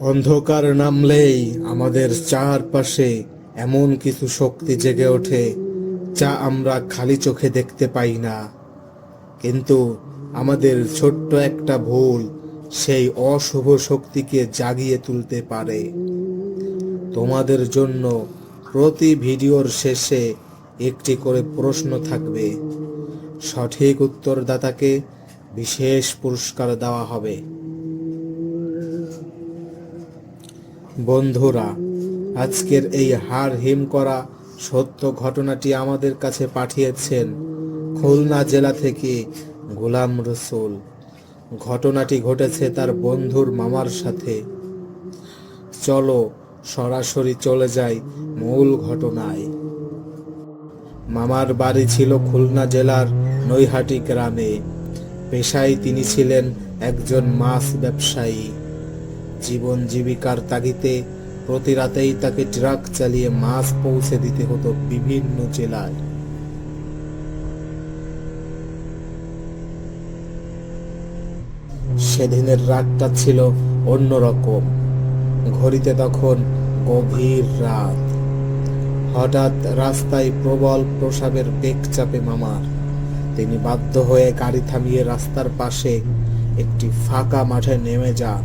অন্ধকার নামলেই আমাদের চারপাশে এমন কিছু শক্তি জেগে ওঠে যা আমরা খালি চোখে দেখতে পাই না। কিন্তু আমাদের ছোট্ট একটা ভুল সেই অশুভ শক্তিকে জাগিয়ে তুলতে পারে। তোমাদের জন্য প্রতি ভিডিওর শেষে একটি করে প্রশ্ন থাকবে। সঠিক উত্তরদাতাকে বিশেষ পুরস্কার দেওয়া হবে। বন্ধুরা, আজকের এই হার হিম করা সত্য ঘটনাটি আমাদের কাছে পাঠিয়েছেন খুলনা জেলা থেকে গোলাম রসুল। ঘটনাটি ঘটেছে তার বন্ধুর মামার সাথে। চলো সরাসরি চলে যাই মূল ঘটনায়। মামার বাড়ি ছিল খুলনা জেলার নৈহাটি গ্রামে। পেশায় তিনি ছিলেন একজন মাছ ব্যবসায়ী। জীবন জীবিকার তাগিতে প্রতি রাতেই তাকে ট্রাক চালিয়ে মাছ পৌঁছে দিতে হতো বিভিন্ন জেলায়। সেদিনের রাতটা ছিল অন্যরকম। ঘড়িতে তখন গভীর রাত। হঠাৎ রাস্তায় প্রবল প্রসাবের বেগ চাপে মামার। তিনি বাধ্য হয়ে গাড়ি থামিয়ে রাস্তার পাশে একটি ফাঁকা মাঠে নেমে যান।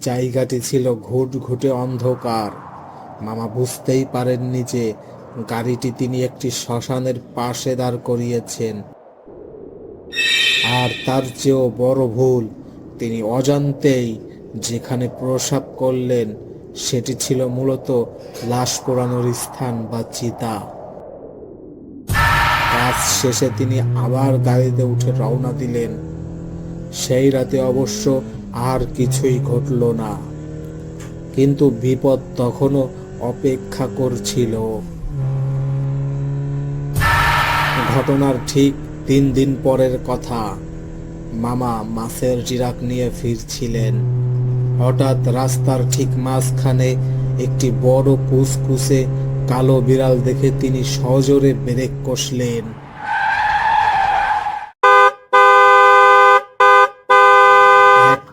জায়গাটি ছিল ঘুটঘুটে অন্ধকার। মামা বুঝতেই পারেননি যে গাড়িটি তিনি একটি শ্মশানের পাশে দাঁড় করিয়েছেন। আর তার চেয়েও বড় ভুল, তিনি অজান্তেই যেখানে প্রসাব করলেন, সেটি ছিল মূলত লাশ পোড়ানোর স্থান বা চিতা। কাজ শেষে তিনি আবার গাড়িতে উঠে রওনা দিলেন। সেই রাতে অবশ্য আর কিছুই ঘটল না। কিন্তু বিপদ তখনও অপেক্ষা করছিল। ঘটনার ঠিক তিন দিন পরের কথা। মামা মাছের জিরাক নিয়ে ফিরছিলেন। হঠাৎ রাস্তার ঠিক মাঝখানে একটি বড় কুসকুসে কালো বিড়াল দেখে তিনি সজোরে ব্রেক কষলেন।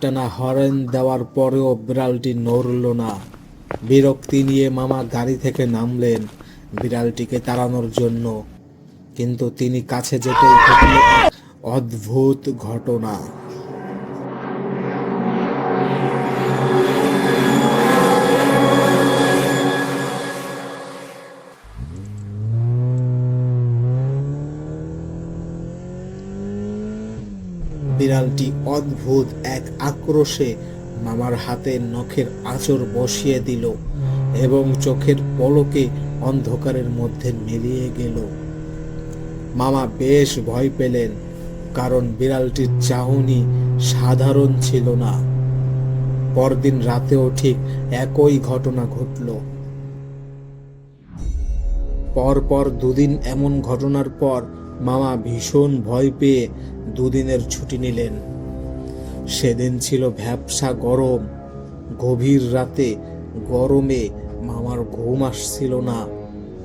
একটানা হরেন দেওয়ার পরেও বিড়ালটি নড়ল না। বিরক্তি নিয়ে মামা গাড়ি থেকে নামলেন বিড়ালটিকে তাড়ানোর জন্য। কিন্তু তিনি কাছে যেতেই ঘটল অদ্ভুত ঘটনা। বিড়ালটি অদ্ভুত এক আক্রোশে মামার হাতে নখের আঁচড় বসিয়ে দিল এবং চোখের পলকে অন্ধকারের মধ্যে মিলিয়ে গেল। মামা বেশ ভয় পেলেন, কারণ বিড়ালটির চাহনি সাধারণ ছিল না। পরদিন রাতেও ঠিক একই ঘটনা ঘটল। পরপর দুদিন এমন ঘটনার পর মামা ভীষণ ভয় পেয়ে দুদিনের ছুটি নিলেন। সেদিন ছিল ভ্যাবসা গরম। গভীর রাতে গরমে মামার ঘুম আসছিল না।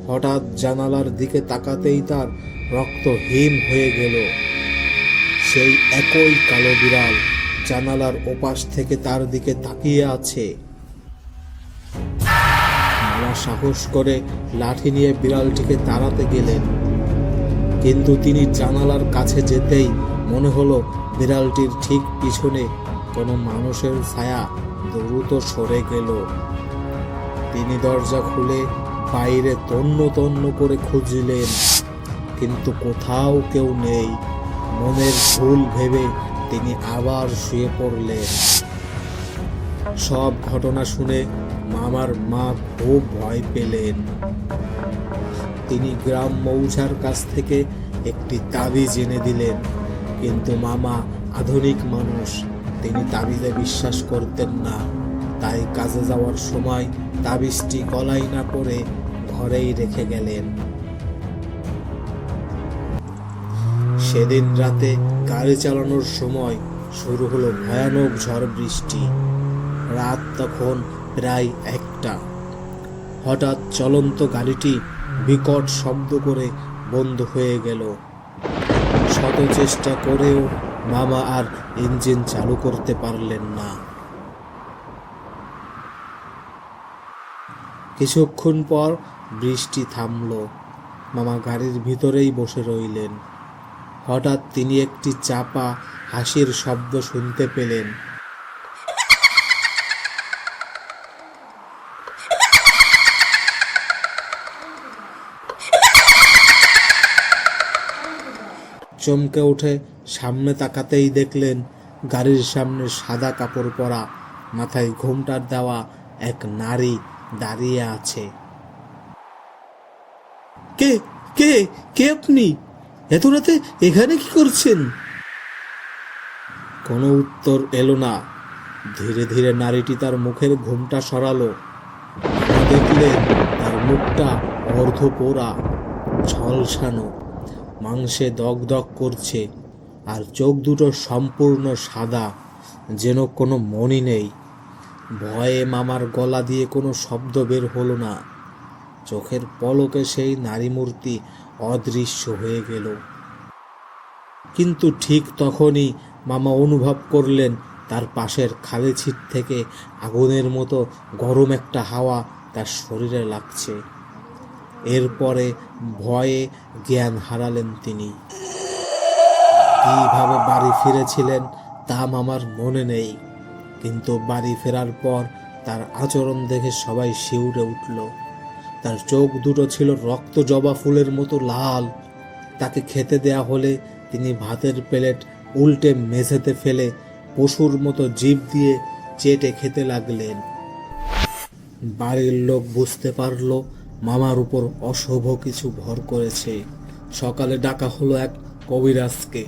হঠাৎ জানালার দিকে তাকাতেই তার রক্ত হিম হয়ে গেল। সেই একই কালো বিড়াল জানালার ওপাশ থেকে তার দিকে তাকিয়ে আছে। মামা সাহস করে লাঠি নিয়ে বিড়ালটিকে তাড়াতে গেলেন। কিন্তু তিনি জানালার কাছে যেতেই মনে হলো বিড়ালটির ঠিক পিছনে কোনো মানুষের ছায়া দ্রুত সরে গেল। তিনি দরজা খুলে বাইরে তন্ন তন্ন করে খুঁজলেন, কিন্তু কোথাও কেউ নেই। মনের ভুল ভেবে তিনি আবার শুয়ে পড়লেন। সব ঘটনা শুনে মামার মা খুব ভয় পেলেন। তিনি গ্রাম মৌচার কাছ থেকে একটি তাবিজ এনে দিলেন। কিন্তু মামা আধুনিক মানুষ, তিনি তাবিজে বিশ্বাস করতেন না। তাই কাজে যাওয়ার সময় তাবিজটি গলায় না পরে ঘরেই রেখে গেলেন। সেদিন রাতে গাড়ি চালানোর সময় শুরু হলো ভয়ানক ঝড় বৃষ্টি। রাত তখন প্রায় একটা। হঠাৎ চলন্ত গাড়িটি বিকট শব্দ করে বন্ধ হয়ে গেল। শত চেষ্টা করেও মামা আর ইঞ্জিন চালু করতে পারলেন না। কিছুক্ষণ পর বৃষ্টি থামল। মামা গাড়ির ভিতরেই বসে রইলেন। হঠাৎ তিনি একটি চাপা হাসির শব্দ শুনতে পেলেন। চমকে উঠে সামনে তাকাতেই দেখলেন গাড়ির সামনে সাদা কাপড় পরা মাথায় ঘোমটার দেওয়া এক নারী দাঁড়িয়ে আছে। কে? কে? কে আপনি? এত রাতে এখানে কি করছেন? কোনো উত্তর এলো না। ধীরে ধীরে নারীটি তার মুখের ঘুমটা সরালো। দেখলেন তার মুখটা অর্ধ পোড়া ঝলসানো। মাংসে দগদগ করছে, আর চোখ দুটো সম্পূর্ণ সাদা, যেন কোনো মনি নেই। ভয়ে মামার গলা দিয়ে কোনো শব্দ বের হলো না। চোখের পলকে সেই নারী মূর্তি অদৃশ্য হয়ে গেল। কিন্তু ঠিক তখনই মামা অনুভব করলেন, তার পাশের খালি ছিট থেকে আগুনের মতো গরম একটা হাওয়া তার শরীরে লাগছে। এরপরে ভয়ে জ্ঞান হারালেন তিনি। কীভাবে বাড়ি ফিরেছিলেন তা আমার মনে নেই, কিন্তু বাড়ি ফেরার পর তার আচরণ দেখে সবাই শিউরে উঠল। তার চোখ দুটো ছিল রক্ত জবা ফুলের মতো লাল। তাকে খেতে দেয়া হলে তিনি ভাতের প্লেট উল্টে মেঝেতে ফেলে পশুর মতো জিভ দিয়ে চেটে খেতে লাগলেন। বাড়ির লোক বুঝতে পারল মামার উপর অশুভ কিছু ভর করেছে। সকালে ডাকা হলো এক কবিরাজকে।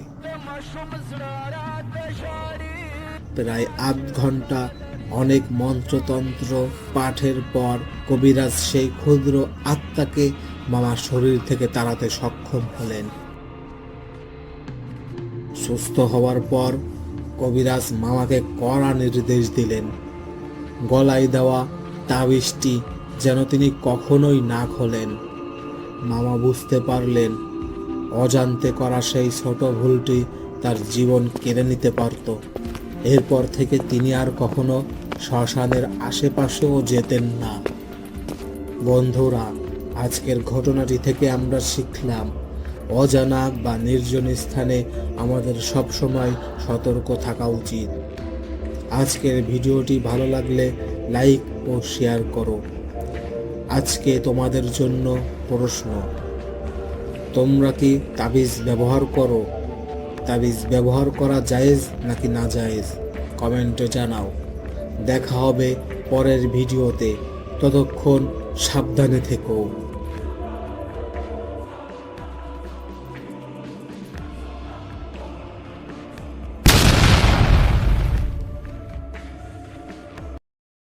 প্রায় আধ ঘণ্টা অনেক মন্ত্রতন্ত্র পাঠের পর কবিরাজ সেই ক্ষুদ্র আত্মাকে মামার শরীর থেকে তাড়াতে সক্ষম হলেন। সুস্থ হওয়ার পর কবিরাজ মামাকে কড়া নির্দেশ দিলেন। গলায় দেওয়া তাবিজটি যেন তিনি কখনোই না খোলেন। মামা বুঝতে পারলেন, অজান্তে করা সেই ছোট ভুলটি তার জীবন কেড়ে নিতে পারত। এরপর থেকে তিনি আর কখনো শ্মশানের আশেপাশেও যেতেন না। বন্ধুরা, আজকের ঘটনাটি থেকে আমরা শিখলাম, অজানা বা নির্জন স্থানে আমাদের সব সময় সতর্ক থাকা উচিত। আজকের ভিডিওটি ভালো লাগলে লাইক ও শেয়ার করো। আজকে তোমাদের জন্য প্রশ্ন। তোমরা কি তাবিজ ব্যবহার করো? তাবিজ ব্যবহার করা জায়েজ নাকি না জায়েজ? কমেন্টে জানাও। দেখা হবে পরের ভিডিওতে। ততক্ষণ সাবধানে থেকো।